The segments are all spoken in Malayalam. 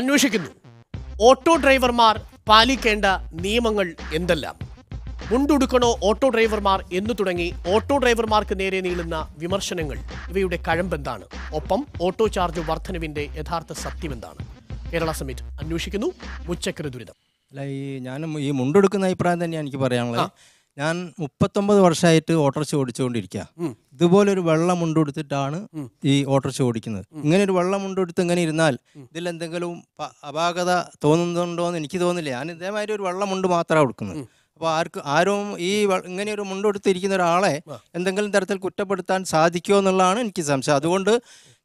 അന്വേഷിക്കുന്നു. ഓട്ടോ ഡ്രൈവർമാർ പാലിക്കേണ്ട നിയമങ്ങൾ എന്തെല്ലാം? മുണ്ടുടുക്കണോ ഓട്ടോ ഡ്രൈവർമാർ എന്നു തുടങ്ങി ഓട്ടോ ഡ്രൈവർമാർക്ക് നേരെ നീളുന്ന വിമർശനങ്ങൾ. ഇവയുടെ കഴമ്പെന്താണ് ഒപ്പം ഓട്ടോ ചാർജ് വർധനവിന്റെ യഥാർത്ഥ സത്യം എന്താണ്? കേരള സമിറ്റ് അന്വേഷിക്കുന്നു. ഉച്ചക്കര ദുരിതം. അല്ല ഈ ഞാൻ ഈ മുണ്ടെടുക്കുന്ന അഭിപ്രായം തന്നെയാണ് എനിക്ക് പറയാനുള്ളത്. ഞാൻ മുപ്പത്തൊമ്പത് വർഷമായിട്ട് ഓട്ടർച്ച ഓടിച്ചുകൊണ്ടിരിക്കുക ഇതുപോലെ ഒരു വെള്ളം മുണ്ടെടുത്തിട്ടാണ് ഈ ഓട്ടർച്ച ഓടിക്കുന്നത്. ഇങ്ങനെ ഒരു വെള്ളം മുണ്ടെടുത്ത് ഇങ്ങനെ ഇരുന്നാൽ ഇതിൽ എന്തെങ്കിലും അപാകത തോന്നുന്നുണ്ടോ എന്ന് എനിക്ക് തോന്നില്ല. ഞാൻ ഇതേമാതിരി ഒരു വെള്ളം മുണ്ട് മാത്രമാണ് കൊടുക്കുന്നത്. അപ്പോൾ ആർക്ക് ആരും ഈ ഇങ്ങനെ ഒരു മുണ്ടെടുത്തിരിക്കുന്ന ഒരാളെ എന്തെങ്കിലും തരത്തിൽ കുറ്റപ്പെടുത്താൻ സാധിക്കുമോ എന്നുള്ളതാണ് എനിക്ക് സംശയം. അതുകൊണ്ട്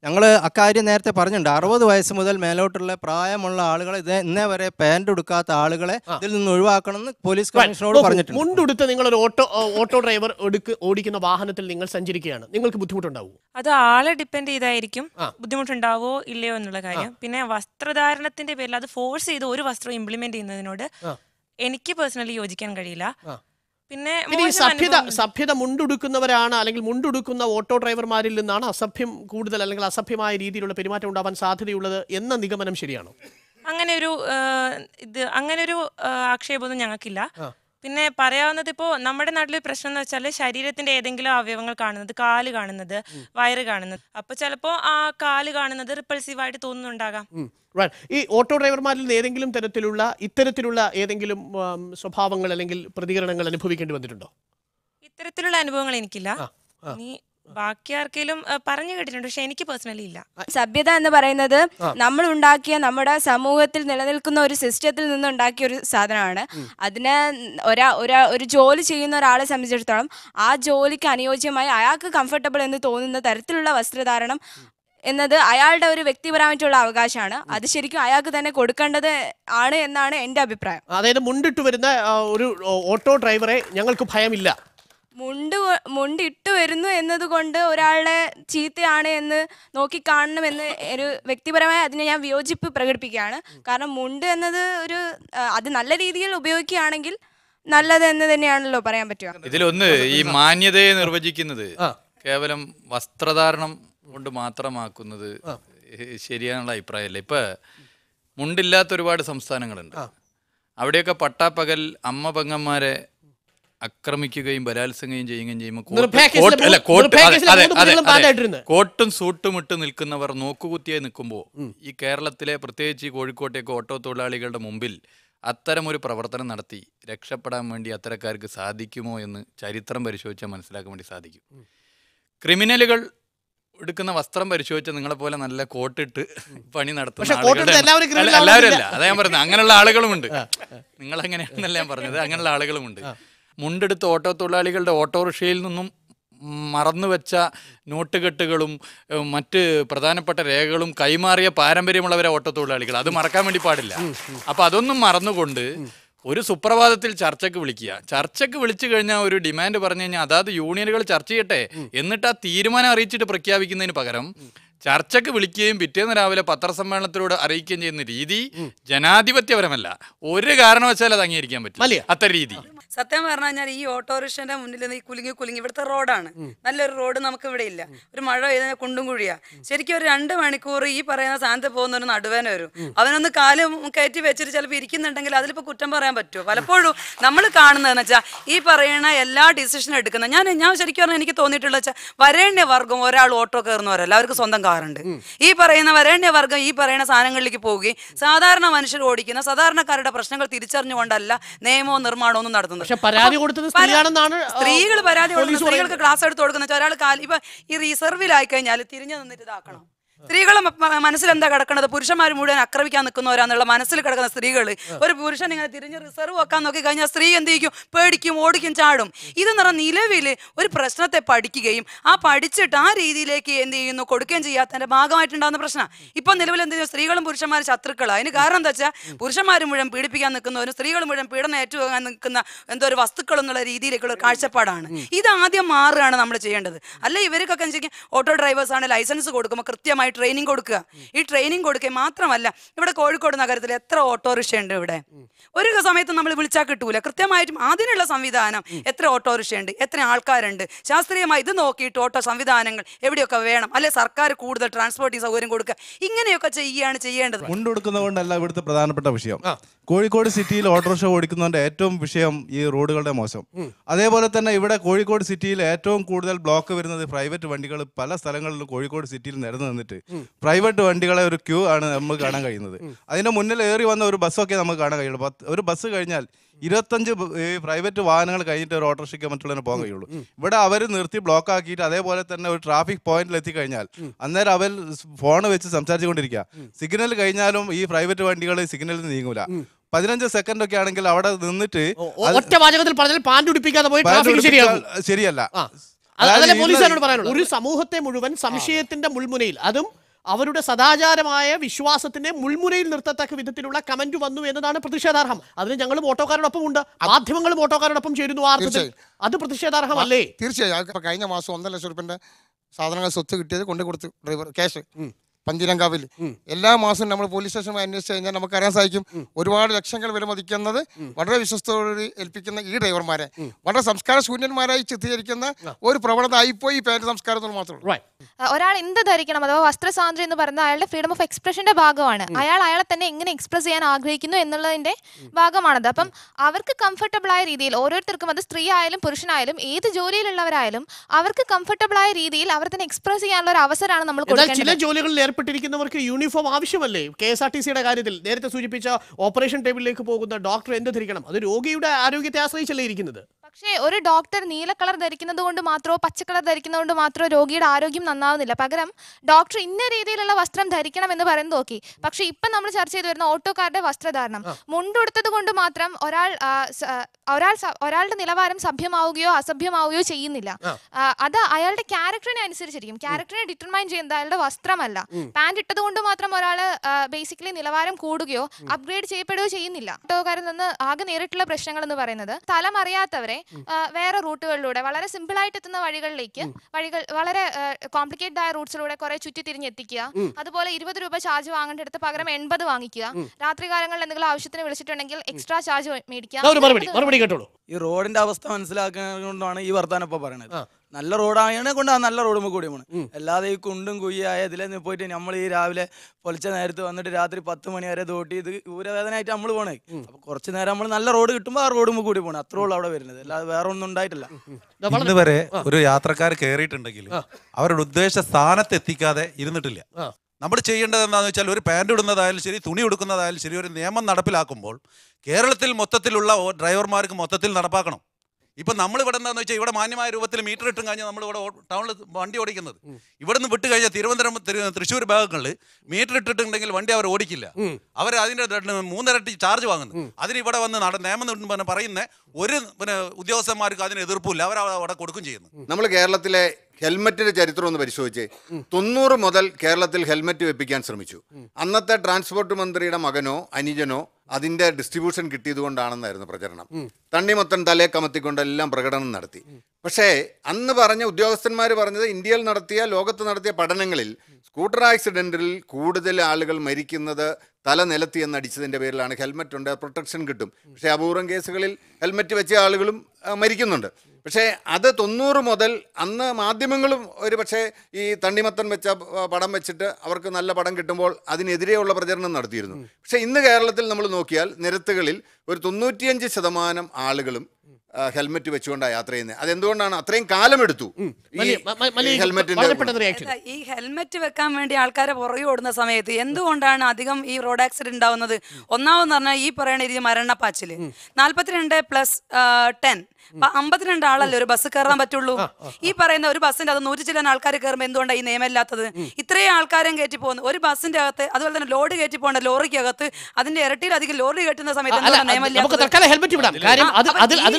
ഞങ്ങൾ അക്കാര്യം നേരത്തെ പറഞ്ഞിട്ടുണ്ട്. അറുപത് വയസ്സ് മുതൽ മേലോട്ടുള്ള പ്രായമുള്ള ആളുകളെ ഇത് ഇന്നേ വരെ പാന്റ് എടുക്കാത്ത ആളുകളെ ഇതിൽ നിന്ന് ഒഴിവാക്കണം എന്ന് പോലീസ് കമ്മീഷനോട് പറഞ്ഞിട്ടുണ്ട്. മുണ്ടെടുത്ത് നിങ്ങൾ ഒരു ഓട്ടോ ഓട്ടോ ഡ്രൈവർ എടുക്ക് ഓടിക്കുന്ന വാഹനത്തിൽ നിങ്ങൾ സഞ്ചരിക്കുകയാണ്. നിങ്ങൾക്ക് ബുദ്ധിമുട്ടുണ്ടാവും? അത് ആളെ ഡിപ്പെൻഡ് ചെയ്തായിരിക്കും. ബുദ്ധിമുട്ടുണ്ടാവോ ഇല്ലയോ എന്നുള്ള കാര്യം. പിന്നെ വസ്ത്രധാരണത്തിന്റെ പേരിൽ അത് ഫോഴ്സ് ചെയ്ത് ഒരു വസ്ത്രം ഇംപ്ലിമെന്റ് ചെയ്യുന്നതിനോട്. എനിക്ക് പേഴ്സണലി യോജിക്കാൻ കഴിയില്ല. പിന്നെ ഈ സഭ്യത സഭ്യത മുണ്ടുടുക്കുന്നവരാണ് അല്ലെങ്കിൽ മുണ്ടുടുക്കുന്ന ഓട്ടോ ഡ്രൈവർമാരിൽ നിന്നാണ് അസഭ്യം കൂടുതൽ അല്ലെങ്കിൽ അസഭ്യമായ രീതിയിലുള്ള പെരുമാറ്റം ഉണ്ടാവാൻ സാധ്യതയുള്ളത് എന്ന നിഗമനം ശരിയാണോ? അങ്ങനെ ഒരു ഇത് അങ്ങനെ ഒരു ആക്ഷേപമൊന്നും ഞങ്ങൾക്കില്ല. പിന്നെ പറയാവുന്നത് ഇപ്പോൾ നമ്മുടെ നാട്ടിലെ പ്രശ്നം എന്ന് വെച്ചാൽ ശരീരത്തിന്റെ ഏതെങ്കിലും അവയവങ്ങൾ കാണുന്നത് കാൽ കാണുന്നത് വയറ് കാണുന്നത്. അപ്പൊ ചിലപ്പോൾ ആ കാൽ കാണുന്നത് റിപ്പൾസീവായിട്ട് തോന്നുന്നുണ്ടാകാം. ഈ ഓട്ടോ ഡ്രൈവർമാരിൽ നിന്ന് ഏതെങ്കിലും തരത്തിലുള്ള ഇത്തരത്തിലുള്ള ഏതെങ്കിലും സ്വഭാവങ്ങൾ അല്ലെങ്കിൽ പ്രതികരണങ്ങൾ അനുഭവിക്കേണ്ടി വന്നിട്ടുണ്ടോ? ഇത്തരത്തിലുള്ള അനുഭവങ്ങൾ എനിക്കില്ല. ബാക്കി ആർക്കെങ്കിലും പറഞ്ഞു കേട്ടിട്ടുണ്ട്. പക്ഷെ എനിക്ക് പേഴ്സണലി ഇല്ല. സഭ്യത എന്ന് പറയുന്നത് നമ്മൾ ഉണ്ടാക്കിയ നമ്മുടെ സമൂഹത്തിൽ നിലനിൽക്കുന്ന ഒരു സിസ്റ്റത്തിൽ നിന്ന് ഉണ്ടാക്കിയ ഒരു സാധനമാണ്. അതിന് ഒരാ ഒരാ ഒരു ജോലി ചെയ്യുന്ന ഒരാളെ സംബന്ധിച്ചിടത്തോളം ആ ജോലിക്ക് അനുയോജ്യമായി അയാൾക്ക് കംഫർട്ടബിൾ എന്ന് തോന്നുന്ന തരത്തിലുള്ള വസ്ത്രധാരണം എന്നത് അയാളുടെ ഒരു വ്യക്തിപരമായിട്ടുള്ള അവകാശമാണ്. അത് ശരിക്കും അയാൾക്ക് തന്നെ കൊടുക്കേണ്ടത് ആണ് എന്നാണ് എന്റെ അഭിപ്രായം. അതായത് മുണ്ടിട്ട് വരുന്ന ഒരു ഓട്ടോ ഡ്രൈവറെ ഞങ്ങൾക്ക് ഭയമില്ല. മുണ്ട് മുണ്ടിട്ട് മുണ്ട് ഇട്ട് വരുന്നു എന്നതുകൊണ്ട് ഒരാളുടെ ചീത്തയാണ് എന്ന് നോക്കിക്കാണണമെന്ന് ഒരു വ്യക്തിപരമായ അതിനെ ഞാൻ വിയോജിപ്പ് പ്രകടിപ്പിക്കുകയാണ്. കാരണം മുണ്ട് എന്നത് ഒരു അത് നല്ല രീതിയിൽ ഉപയോഗിക്കുകയാണെങ്കിൽ നല്ലത് എന്ന് തന്നെയാണല്ലോ പറയാൻ പറ്റുക. ഇതിലൊന്ന് ഈ മാന്യതയെ നിർവചിക്കുന്നത്. കേവലം വസ്ത്രധാരണം കൊണ്ട് മാത്രമാക്കുന്നത് ശരിയാണുള്ള അഭിപ്രായമല്ല. ഇപ്പൊ മുണ്ടില്ലാത്ത ഒരുപാട് സംസ്ഥാനങ്ങളുണ്ട്. അവിടെയൊക്കെ പട്ടാപ്പകൽ അമ്മ പെങ്ങന്മാരെ ആക്രമിക്കുകയും ബലാത്സംഗം ചെയ്യുകയും ചെയ്യുമ്പോൾ കോട്ട്- സൂട്ടും ഇട്ട് നിൽക്കുന്നവർ നോക്കുകുത്തിയായി നിൽക്കുമ്പോൾ ഈ കേരളത്തിലെ പ്രത്യേകിച്ച് ഈ കോഴിക്കോട്ടെയൊക്കെ ഓട്ടോ തൊഴിലാളികളുടെ മുമ്പിൽ അത്തരം ഒരു പ്രവർത്തനം നടത്തി രക്ഷപ്പെടാൻ വേണ്ടി അത്തരക്കാർക്ക് സാധിക്കുമോ എന്ന് ചരിത്രം പരിശോധിച്ചാൽ മനസ്സിലാക്കാൻ വേണ്ടി സാധിക്കും. ക്രിമിനലുകൾ എടുക്കുന്ന വസ്ത്രം പരിശോധിച്ച നിങ്ങളെ പോലെ നല്ല കോട്ടിട്ട് പണി നടത്തുന്ന എല്ലാവരും അല്ല, അതാ ഞാൻ പറഞ്ഞത്. അങ്ങനെയുള്ള ആളുകളുമുണ്ട്. നിങ്ങൾ അങ്ങനെയാണെന്നല്ല ഞാൻ പറഞ്ഞത്. അങ്ങനെയുള്ള ആളുകളുമുണ്ട്. മുണ്ടെടുത്ത ഓട്ടോ തൊഴിലാളികളുടെ ഓട്ടോറിക്ഷയിൽ നിന്നും മറന്നു വെച്ച നോട്ടുകെട്ടുകളും മറ്റ് പ്രധാനപ്പെട്ട രേഖകളും കൈമാറിയ പാരമ്പര്യമുള്ളവരെ ഓട്ടോ തൊഴിലാളികൾ. അത് മറക്കാൻ വേണ്ടി പാടില്ല. അപ്പൊ അതൊന്നും മറന്നുകൊണ്ട് ഒരു സുപ്രഭാതത്തിൽ ചർച്ചയ്ക്ക് വിളിക്കുക. ചർച്ചയ്ക്ക് വിളിച്ചു കഴിഞ്ഞാൽ ഒരു ഡിമാൻഡ് പറഞ്ഞു കഴിഞ്ഞാൽ അതാത് യൂണിയനുകൾ ചർച്ച ചെയ്യട്ടെ. എന്നിട്ട് ആ തീരുമാനം അറിയിച്ചിട്ട് പ്രഖ്യാപിക്കുന്നതിന് പകരം ചർച്ചയ്ക്ക് വിളിക്കുകയും പിറ്റേന്ന് രാവിലെ പത്രസമ്മേളനത്തിലൂടെ അറിയിക്കുകയും ചെയ്യുന്ന രീതി ജനാധിപത്യപരമല്ല. ഒരു കാരണവശാൽ അത് അംഗീകരിക്കാൻ. പറ്റില്ല. അത്ര രീതി. സത്യം പറഞ്ഞു കഴിഞ്ഞാൽ ഈ ഓട്ടോറിക്ഷന്റെ മുന്നിൽ നിന്ന് ഈ കുലുങ്ങി കുലുങ്ങി ഇവിടുത്തെ റോഡാണ്. നല്ലൊരു റോഡ് നമുക്ക് ഇവിടെ ഇല്ല. ഒരു മഴ പെയ്താൽ കുണ്ടും കുഴിയാ. ശരിക്കും ഒരു രണ്ട് മണിക്കൂർ ഈ പറയുന്ന സ്ഥാനത്ത് പോകുന്ന ഒരു നടുവേന വരും. അവനൊന്ന് കാൽ കയറ്റി വെച്ചിട്ട് ചിലപ്പോൾ ഇരിക്കുന്നുണ്ടെങ്കിൽ അതിലിപ്പോൾ കുറ്റം പറയാൻ പറ്റുമോ? പലപ്പോഴും നമ്മൾ കാണുന്നതെന്ന് വെച്ചാൽ ഈ പറയുന്ന എല്ലാ ഡിസിഷനും എടുക്കുന്ന ഞാൻ ഞാൻ ശരിക്കും പറഞ്ഞാൽ എനിക്ക് തോന്നിയിട്ടുള്ള വെച്ചാൽ വരേണ്യ വർഗം ഒരാൾ ഓട്ടോ കയറുന്നവരല്ല. അവർക്ക് സ്വന്തം കാറുണ്ട്. ഈ പറയുന്ന വരേണ്യവർഗം ഈ പറയുന്ന സാധനങ്ങളിലേക്ക് പോവുകയും സാധാരണ മനുഷ്യർ ഓടിക്കുന്ന സാധാരണക്കാരുടെ പ്രശ്നങ്ങൾ തിരിച്ചറിഞ്ഞുകൊണ്ടല്ല നിയമവും നിർമ്മാണവും ഒന്നും നടത്തുന്നത്. പക്ഷെ പരാതി കൊടുത്തത് സ്ത്രീകൾ പരാതി കൊടുക്കുന്ന സ്ത്രീകൾക്ക് ക്ലാസ് എടുത്ത് കൊടുക്കുന്ന ഒരാൾ ഇപ്പൊ ഈ റിസർവിലായി കഴിഞ്ഞാൽ തിരിഞ്ഞു നിന്നിട്ട് ഇതാക്കണം. സ്ത്രീകളെ മ- മനസ്സിൽ എന്താ കിടക്കുന്നത് പുരുഷന്മാർ മുഴുവൻ ആക്രമിക്കാൻ നിൽക്കുന്നവരാന്നുള്ള മനസ്സിൽ കിടക്കുന്ന സ്ത്രീകൾ ഒരു പുരുഷൻ ഇങ്ങനെ തിരിഞ്ഞ് റിസർവ് വെക്കാൻ നോക്കി കഴിഞ്ഞാൽ സ്ത്രീ എന്ത് ചെയ്യും? പേടിക്കും ഓടിക്കും ചാടും. ഇത് പറഞ്ഞാൽ നിലവിൽ ഒരു പ്രശ്നത്തെ പഠിക്കുകയും ആ പഠിച്ചിട്ട് ആ രീതിയിലേക്ക് എന്ത് ചെയ്യുന്നു? കൊടുക്കുകയും ചെയ്യാത്തതിന്റെ ഭാഗമായിട്ടുണ്ടാകുന്ന പ്രശ്നം. ഇപ്പൊ നിലവിൽ എന്ത് ചെയ്യും? സ്ത്രീകളും പുരുഷന്മാരും ശത്രുക്കളാണ് അതിന് കാരണം എന്താ വെച്ചാൽ പുരുഷന്മാർ മുഴുവൻ പീഡിപ്പിക്കാൻ നിൽക്കുന്നവരും സ്ത്രീകൾ മുഴുവൻ പീഡനം ഏറ്റുവാങ്ങാൻ നിൽക്കുന്ന എന്തോ ഒരു വസ്തുക്കൾ എന്നുള്ള രീതിയിലേക്കുള്ള ഒരു കാഴ്ചപ്പാടാണ് ഇത് ആദ്യം മാറുകയാണ് നമ്മൾ ചെയ്യേണ്ടത്. അല്ലെ ഇവർക്കൊക്കെ ഓട്ടോ ഡ്രൈവേഴ്സ് ആണ് ലൈസൻസ് കൊടുക്കുമ്പോൾ കൃത്യമായിട്ട് ട്രെയിനിങ് കൊടുക്കുക. ഈ ട്രെയിനിങ് കൊടുക്കുക മാത്രമല്ല ഇവിടെ കോഴിക്കോട് നഗരത്തിൽ എത്ര ഓട്ടോറിക്ഷ ഉണ്ട് ഇവിടെ? ഒരു സമയത്ത് നമ്മൾ വിളിച്ചാൽ കിട്ടൂല. കൃത്യമായിട്ടും അതിനുള്ള സംവിധാനം എത്ര ഓട്ടോറിക്ഷ ഉണ്ട് എത്ര ആൾക്കാരുണ്ട്. ശാസ്ത്രീയമായി ഇത് നോക്കിയിട്ട് ഓട്ടോ സംവിധാനങ്ങൾ എവിടെയൊക്കെ വേണം. അല്ലെ സർക്കാർ കൂടുതൽ ട്രാൻസ്പോർട്ടിങ് സൗകര്യം കൊടുക്കുക. ഇങ്ങനെയൊക്കെ ചെയ്യുകയാണ് ചെയ്യേണ്ടത്. കൊണ്ടുകൊടുക്കുന്നതുകൊണ്ടല്ല ഇവിടുത്തെ പ്രധാനപ്പെട്ട വിഷയം. കോഴിക്കോട് സിറ്റിയിൽ ഓട്ടോറിക്ഷ ഓടിക്കുന്നതിന്റെ ഏറ്റവും വിഷയം ഈ റോഡുകളുടെ മോശം. അതേപോലെ തന്നെ ഇവിടെ കോഴിക്കോട് സിറ്റിയിൽ ഏറ്റവും കൂടുതൽ ബ്ലോക്ക് വരുന്നത് പ്രൈവറ്റ് വണ്ടികൾ പല സ്ഥലങ്ങളിലും കോഴിക്കോട് സിറ്റിയിൽ നിരന്ന് നിന്നിട്ട് പ്രൈവറ്റ് വണ്ടികളെ ഒരു ക്യൂ ആണ് നമുക്ക് കാണാൻ കഴിയുന്നത്. അതിന്റെ മുന്നിൽ ഏറി വന്ന ഒരു ബസ്സൊക്കെ നമുക്ക് കാണാൻ കഴിയുള്ളൂ. ഒരു ബസ് കഴിഞ്ഞാൽ ഇരുപത്തഞ്ച് പ്രൈവറ്റ് വാഹനങ്ങൾ കഴിഞ്ഞിട്ട് ഒരു ഓട്ടോറിക്ഷയ്ക്ക് മറ്റുള്ളതിന് പോകാൻ കഴിയുള്ളൂ. ഇവിടെ അവർ നിർത്തി ബ്ലോക്ക് ആക്കിയിട്ട് അതേപോലെ തന്നെ ഒരു ട്രാഫിക് പോയിന്റിൽ എത്തിക്കഴിഞ്ഞാൽ അന്നേരം അവർ ഫോൺ വെച്ച് സംസാരിച്ചുകൊണ്ടിരിക്കുക. സിഗ്നൽ കഴിഞ്ഞാലും ഈ പ്രൈവറ്റ് വണ്ടികൾ സിഗ്നലിൽ നിന്ന് നീങ്ങൂല. പതിനഞ്ച് സെക്കൻഡ് ഒക്കെ ആണെങ്കിൽ അവിടെ നിന്നിട്ട് ഒറ്റ വാചകത്തിൽ പറഞ്ഞാൽ പാന്റ് ഉടിപ്പിക്കാതെ പോയി ശരിയല്ല. ഒരു സമൂഹത്തെ മുഴുവൻ സംശയത്തിന്റെ മുൾമുനയിൽ അതും അവരുടെ സദാചാരമായ വിശ്വാസത്തിന്റെ മുൾമുനയിൽ നിർത്തത്തക്ക വിധത്തിലുള്ള കമന്റ് വന്നു എന്നതാണ് പ്രതിഷേധാർഹം. അതിന് ഞങ്ങളും ഓട്ടോക്കാരോടൊപ്പം ഉണ്ട് മാധ്യമങ്ങളും ഓട്ടോക്കാരോടൊപ്പം ചേരുന്നു ആ അർത്ഥത്തിൽ. അത് പ്രതിഷേധാർഹമല്ലേ? തീർച്ചയായും. കഴിഞ്ഞ മാസം ഒന്നര ലക്ഷം റുപ്യന്റെ സാധനങ്ങൾ സ്വത്ത് കിട്ടിയത് കൊണ്ടു കൊടുത്തു ഡ്രൈവർ ക്യാഷ്. പഞ്ചിരങ്കാവിൽ. എല്ലാ മാസവും നമ്മൾ പോലീസ് സ്റ്റേഷനിൽ അന്വേഷിച്ച് കഴിഞ്ഞാൽ നമുക്ക് അറിയാൻ സാധിക്കും ഒരുപാട് ലക്ഷങ്ങൾ വിലമതിക്കുന്നത് വളരെ വിശ്വസ്തയോട് ഏൽപ്പിക്കുന്ന ഈ ഡ്രൈവർമാരെ. വളരെ സംസ്കാര ശൂന്യന്മാരായി ചിത്രീകരിക്കുന്ന ഒരു പ്രവണത ആയിപ്പോയി ഈ പേര് സംസ്കാരം മാത്രമേ ഒരാൾ എന്ത് ധരിക്കണം? അഥവാ വസ്ത്രസ്വാതന്ത്ര്യം എന്ന് പറയുന്നത് അയാളുടെ ഫ്രീഡം ഓഫ് എക്സ്പ്രഷന്റെ ഭാഗമാണ്. അയാൾ അയാളെ തന്നെ എങ്ങനെ എക്സ്പ്രസ് ചെയ്യാൻ ആഗ്രഹിക്കുന്നു എന്നുള്ളതിന്റെ ഭാഗമാണത്. അപ്പം അവർക്ക് കംഫർട്ടബിൾ ആയ രീതിയിൽ ഓരോരുത്തർക്കും അത് സ്ത്രീ ആയാലും പുരുഷനായാലും ഏത് ജോലിയിലുള്ളവരായാലും അവർക്ക് കംഫർട്ടബിൾ ആയ രീതിയിൽ അവർ തന്നെ എക്സ്പ്രസ് ചെയ്യാനുള്ള ഒരു അവസരമാണ് നമ്മൾ കൊടുക്കുന്നത് ചില ജോലികളിൽ ഏർപ്പെട്ടിരിക്കുന്നവർക്ക് യൂണിഫോം ആവശ്യമല്ലേ? കെ എസ് ആർ ടി സിയുടെ കാര്യത്തിൽ നേരത്തെ സൂചിപ്പിച്ച ഓപ്പറേഷൻ ടേബിളിലേക്ക് പോകുന്ന ഡോക്ടർ എന്ത് ധരിക്കണം? അത് രോഗിയുടെ ആരോഗ്യത്തെ ആശ്രയിച്ചല്ലേ ഇരിക്കുന്നത്? പക്ഷേ ഒരു ഡോക്ടർ നീല കളർ ധരിക്കുന്നത് കൊണ്ട് മാത്രമോ പച്ചക്കളർ ധരിക്കുന്നത് കൊണ്ട് മാത്രമോ രോഗിയുടെ ആരോഗ്യം നന്നാവുന്നില്ല. പകരം ഡോക്ടർ ഇന്ന രീതിയിലുള്ള വസ്ത്രം ധരിക്കണം എന്ന് പറയുന്നത് നോക്കി. പക്ഷേ ഇപ്പം നമ്മൾ ചർച്ച ചെയ്ത് വരുന്ന ഓട്ടോക്കാരുടെ വസ്ത്രധാരണം. മുണ്ടുടുത്തത് കൊണ്ട് മാത്രം ഒരാൾ ഒരാൾ ഒരാളുടെ നിലവാരം സഭ്യമാവുകയോ അസഭ്യമാവുകയോ ചെയ്യുന്നില്ല. അത് അയാളുടെ ക്യാരക്ടറിനെ അനുസരിച്ചിരിക്കും. ക്യാരക്ടറിനെ ഡിറ്റർമൈൻ ചെയ്യുന്നത് അയാളുടെ വസ്ത്രമല്ല. പാന്റ് ഇട്ടത് കൊണ്ട് മാത്രം ഒരാൾ ബേസിക്കലി നിലവാരം കൂടുകയോ അപ്ഗ്രേഡ് ചെയ്യപ്പെടുകയോ ചെയ്യുന്നില്ല. ഓട്ടോക്കാരിൽ നിന്ന് ആകെ നേരിട്ടുള്ള പ്രശ്നങ്ങൾ എന്ന് പറയുന്നത് സ്ഥലം അറിയാത്തവരെ വേറെ റൂട്ടുകളിലൂടെ വളരെ സിമ്പിൾ ആയിട്ട് എത്തുന്ന വഴികളിലേക്ക് വഴികൾ വളരെ കോംപ്ലിക്കേറ്റഡ് ആയ റൂട്ട്സിലൂടെ കുറെ ചുറ്റി തിരിഞ്ഞ് എത്തിക്കുക അതുപോലെ ഇരുപത് രൂപ ചാർജ് വാങ്ങേണ്ടടുത്ത് പകരം എൺപത് വാങ്ങിക്കുക. രാത്രി കാലങ്ങളിൽ എന്തെങ്കിലും ആവശ്യത്തിന് വിളിച്ചിട്ടുണ്ടെങ്കിൽ എക്സ്ട്രാ ചാർജ് മേടിക്കുക. ഒരു മറുപടി മറുപടി കേട്ടോളൂ. ഈ റോഡിന്റെ അവസ്ഥ മനസ്സിലാക്കുന്നതുകൊണ്ടാണ് ഈ വർത്താനം ഇപ്പൊ പറയണത്. നല്ല റോഡായതിനെ കൊണ്ട് ആ നല്ല റോഡ് കൂടി പോണ്. അല്ലാതെ ഈ കുണ്ടും കുയ്യായ ഇതിലെ പോയിട്ട് നമ്മൾ ഈ രാവിലെ പൊലിച്ച നേരത്ത് വന്നിട്ട് രാത്രി പത്ത് മണി വരെ തോട്ടി ഇത് ഊരവേദനയായിട്ട് നമ്മൾ പോണേ. അപ്പൊ കുറച്ച് നേരം നമ്മൾ നല്ല റോഡ് കിട്ടുമ്പോൾ ആ റോഡ് കൂടി പോണേ. അത്രേ ഉള്ളൂ അവിടെ വരുന്നത്. അല്ലാതെ വേറെ ഒന്നും ഉണ്ടായിട്ടില്ല ഇന്ന് വരെ ഒരു യാത്രക്കാർ കയറിയിട്ടുണ്ടെങ്കിൽ അവരുടെ ഉദ്ദേശ സ്ഥാനത്ത് എത്തിക്കാതെ ഇരുന്നിട്ടില്ല. നമ്മൾ ചെയ്യേണ്ടത് എന്താണെന്ന് വെച്ചാൽ ഒരു പാന്റ് ഇടുന്നതായാലും ശരി തുണി ഉടുക്കുന്നതായാലും ശരി ഒരു നിയമം നടപ്പിലാക്കുമ്പോൾ കേരളത്തിൽ മൊത്തത്തിലുള്ള ഡ്രൈവർമാർക്ക് മൊത്തത്തിൽ നടപ്പാക്കണം. ഇപ്പൊ നമ്മൾ ഇവിടെ എന്താന്ന് വെച്ചാൽ ഇവിടെ മാന്യമായ രൂപത്തിൽ മീറ്റർ ഇട്ടും കഴിഞ്ഞാൽ നമ്മൾ ഇവിടെ ടൗണിൽ വണ്ടി ഓടിക്കുന്നത്. ഇവിടെ നിന്ന് വിട്ട് കഴിഞ്ഞാൽ തിരുവനന്തപുരം തൃശ്ശൂർ ഭാഗങ്ങളിൽ മീറ്റർ ഇട്ടിട്ടുണ്ടെങ്കിൽ വണ്ടി അവർ ഓടിക്കില്ല. അവർ അതിന്റെ രണ്ട് മൂന്നിരട്ടി ചാർജ് വാങ്ങുന്നു അതിന് ഇവിടെ വന്ന് നട നിയമം എന്ന് പറയുന്ന ഒരു പിന്നെ ഉദ്യോഗസ്ഥന്മാർക്ക് അതിന് എതിർപ്പില്ല അവർ അവിടെ കൊടുക്കും ചെയ്യുന്നു നമ്മൾ കേരളത്തിലെ ഹെൽമറ്റിന്റെ ചരിത്രം ഒന്ന് പരിശോധിച്ച്. തൊണ്ണൂറ് മുതൽ കേരളത്തിൽ ഹെൽമറ്റ് വെപ്പിക്കാൻ ശ്രമിച്ചു. അന്നത്തെ ട്രാൻസ്പോർട്ട് മന്ത്രിയുടെ മകനോ അനുജനോ അതിന്റെ ഡിസ്ട്രിബ്യൂഷൻ കിട്ടിയതുകൊണ്ടാണെന്നായിരുന്നു പ്രചരണം. തണ്ണിമത്തൻ തലേ കമത്തിക്കൊണ്ടെല്ലാം പ്രകടനം നടത്തി. പക്ഷേ അന്ന് പറഞ്ഞ ഉദ്യോഗസ്ഥന്മാർ പറഞ്ഞത് ഇന്ത്യയിൽ നടത്തിയ ലോകത്ത് നടത്തിയ പഠനങ്ങളിൽ സ്കൂട്ടർ ആക്സിഡന്റിൽ കൂടുതൽ ആളുകൾ മരിക്കുന്നത് തല നിലത്തി എന്ന് അടിച്ചതിന്റെ പേരിലാണ്. ഹെൽമറ്റ് ഉണ്ട് പ്രൊട്ടക്ഷൻ കിട്ടും. പക്ഷേ അപൂർവം കേസുകളിൽ ഹെൽമറ്റ് വെച്ച ആളുകളും മരിക്കുന്നുണ്ട്. പക്ഷേ അത് തൊണ്ണൂറ് മുതൽ അന്ന് മാധ്യമങ്ങളും ഒരു പക്ഷേ ഈ തണ്ണിമത്തൻ വെച്ച പടം വെച്ചിട്ട് അവർക്ക് നല്ല പടം കിട്ടുമ്പോൾ അതിനെതിരെയുള്ള പ്രചരണം നടത്തിയിരുന്നു. പക്ഷേ ഇന്ന് കേരളത്തിൽ നമ്മൾ നോക്കിയാൽ നിരത്തുകളിൽ ഒരു തൊണ്ണൂറ്റിയഞ്ച് ശതമാനം ആളുകളും ഹെൽമറ്റ് വെച്ചുകൊണ്ടാണ് യാത്ര ചെയ്യുന്നത് അതെന്തുകൊണ്ടാണ്? അത്രയും കാലമെടുത്തു. ഈ മല്ലി- മ- മ- ഈ ഹെൽമറ്റിന്റെ ഹെൽമെറ്റ് വെക്കാൻ വേണ്ടി ആൾക്കാരെ പുറകെ ഓടുന്ന സമയത്ത് എന്തുകൊണ്ടാണ് അധികം ഈ റോഡ് ആക്സിഡന്റ് ഉണ്ടാവുന്നത്? ഒന്നാമെന്ന് പറഞ്ഞാൽ ഈ പറയുന്ന രീതി മരണപ്പാച്ചിൽ. നാല്പത്തിരണ്ട് പ്ലസ് ടെൻ അമ്പത്തിരണ്ട് ആളല്ലേ ഒരു ബസ് കയറാൻ പറ്റുള്ളൂ? ഈ പറയുന്ന ഒരു ബസ്സിന്റെ അത് നൂറ്റി ചില ആൾക്കാർ കയറുമ്പോൾ എന്തുകൊണ്ടാണ് ഈ നിയമമില്ലാത്തത്? ഇത്രയും ആൾക്കാരും കയറ്റി പോകുന്നത് ഒരു ബസ്സിന്റെ അകത്ത് അതുപോലെ തന്നെ ലോഡ് കയറ്റി പോകേണ്ട ലോറിക്കകത്ത് അതിന്റെ ഇരട്ടിയിലധികം ലോറി കയറ്റുന്ന സമയത്ത് ഹെൽമെറ്റ് വിടാം. കാര്യം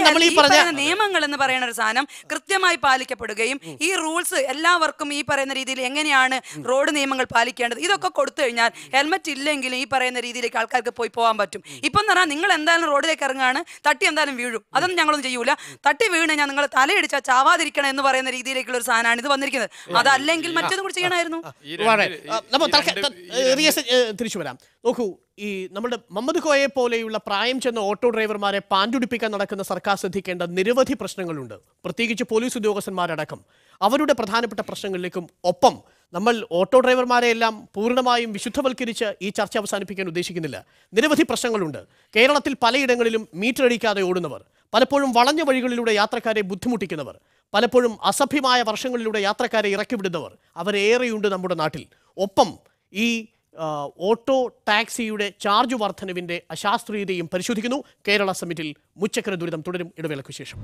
നമ്മൾ ഈ പറഞ്ഞ നിയമങ്ങൾ എന്ന് പറയുന്ന ഒരു സാധനം കൃത്യമായി പാലിക്കപ്പെടുകയും ഈ റൂൾസ് എല്ലാവർക്കും ഈ പറയുന്ന രീതിയിൽ എങ്ങനെയാണ് റോഡ് നിയമങ്ങൾ പാലിക്കേണ്ടത് ഇതൊക്കെ കൊടുത്തു കഴിഞ്ഞാൽ ഹെൽമെറ്റ് ഇല്ലെങ്കിൽ ഈ പറയുന്ന രീതിയിലേക്ക് ആൾക്കാർക്ക് പോയി പോകാൻ പറ്റും ഇപ്പം എന്ന് പറഞ്ഞാൽ നിങ്ങൾ എന്തായാലും റോഡിലേക്ക് ഇറങ്ങുകയാണ് തട്ടി എന്തായാലും വീഴും അതൊന്നും ഞങ്ങളൊന്നും ചെയ്യൂല തട്ടി വീണ് ഞാൻ നിങ്ങൾ തലയിടിച്ചാൽ ചാവാതിരിക്കണം എന്ന് പറയുന്ന രീതിയിലേക്കുള്ള ഒരു സാധനമാണ് ഇത് വന്നിരിക്കുന്നത് അതല്ലെങ്കിൽ മറ്റൊന്നും കൂടി ചെയ്യണമായിരുന്നു തിരിച്ചു വരാം നോക്കൂ ഈ നമ്മുടെ മുഹമ്മദ് കോയെ പോലെയുള്ള പ്രായം ചെന്ന ഓട്ടോ ഡ്രൈവർമാരെ പാൻഡുടിപ്പിക്കാൻ നടക്കുന്ന സർക്കാർ ശ്രദ്ധിക്കേണ്ട നിരവധി പ്രശ്നങ്ങളുണ്ട്. പ്രത്യേകിച്ച് പോലീസ് ഉദ്യോഗസ്ഥന്മാരടക്കം. അവരുടെ പ്രധാനപ്പെട്ട പ്രശ്നങ്ങളിലേക്കും ഒപ്പം നമ്മൾ ഓട്ടോ ഡ്രൈവർമാരെ എല്ലാം പൂർണമായും വിശുദ്ധവൽക്കരിച്ച് ഈ ചർച്ച അവസാനിപ്പിക്കാൻ ഉദ്ദേശിക്കുന്നില്ല. നിരവധി പ്രശ്നങ്ങളുണ്ട്. കേരളത്തിൽ പലയിടങ്ങളിലും മീറ്റർ അടിക്കാതെ ഓടുന്നവർ പലപ്പോഴും വളഞ്ഞ വഴികളിലൂടെ യാത്രക്കാരെ ബുദ്ധിമുട്ടിക്കുന്നവർ പലപ്പോഴും അസഭ്യമായ വർഷങ്ങളിലൂടെ യാത്രക്കാരെ ഇറക്കിവിടുന്നവർ അവരേറെയുണ്ട് നമ്മുടെ നാട്ടിൽ. ഒപ്പം ഈ ഓട്ടോ ടാക്സിയുടെ ചാർജ് വർധനവിന്റെ അശാസ്ത്രീയതയും പരിശോധിക്കുന്നു. കേരള സമിറ്റിൽ മുച്ചക്കര ദുരിതം തുടരും. ഇടവേളയ്ക്കു ശേഷം.